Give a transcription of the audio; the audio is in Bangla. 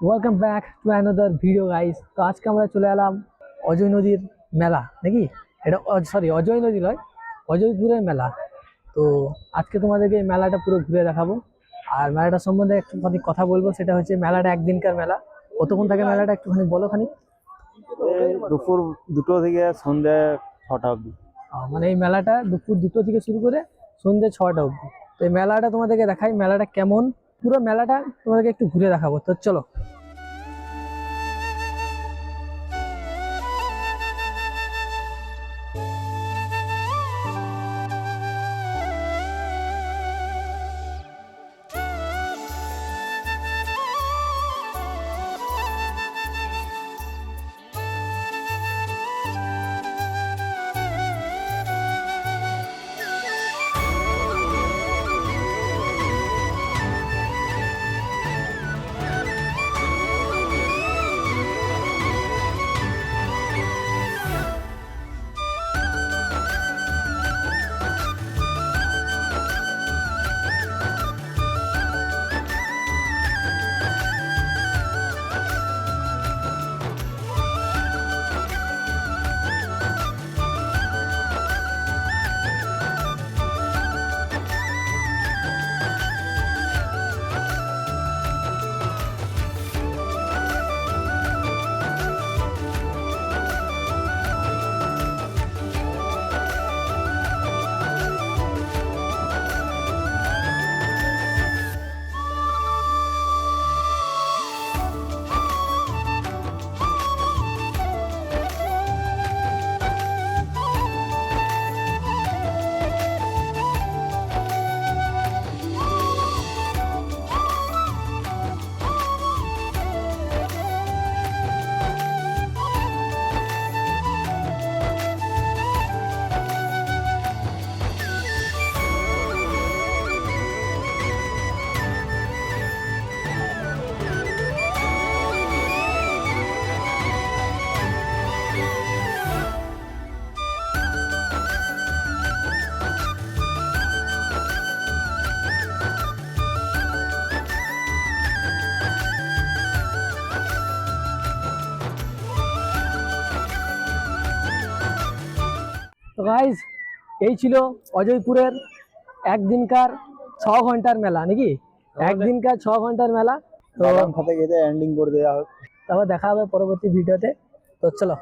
Welcome back to another video guys তো আজকে আমরা চলে এলাম অজয় নদীর মেলা নাকি? এটা সরি অজয় নদী নয় অজয়পুরের মেলা। তো আজকে তোমাদেরকে এই মেলাটা পুরো ঘুরে দেখাবো। আর মেলাটা সম্বন্ধে একটুখানি কথা বলব সেটা হচ্ছে মেলাটা একদিনকার মেলা। কতক্ষণ থাকে মেলাটা একটুখানি বলো খানি। দুপুর দুটো থেকে সন্ধ্যে ছটা অবধি। আহ, মানে এই মেলাটা দুপুর দুটো থেকে শুরু করে সন্ধ্যে ছটা অবধি। তো এই মেলাটা তোমাদেরকে দেখাই মেলাটা কেমন? পুরো মেলাটা তোমাদেরকে একটু ঘুরে দেখাবো। তো চলো। তো গাইজ এই ছিল অজয়পুরের একদিনকার ছ ঘণ্টার মেলা নাকি? একদিনকার ছ ঘণ্টার মেলা। তো এন্ডিং করে দেওয়া হোক। তারপর দেখা হবে পরবর্তী ভিডিওতে তো চলো।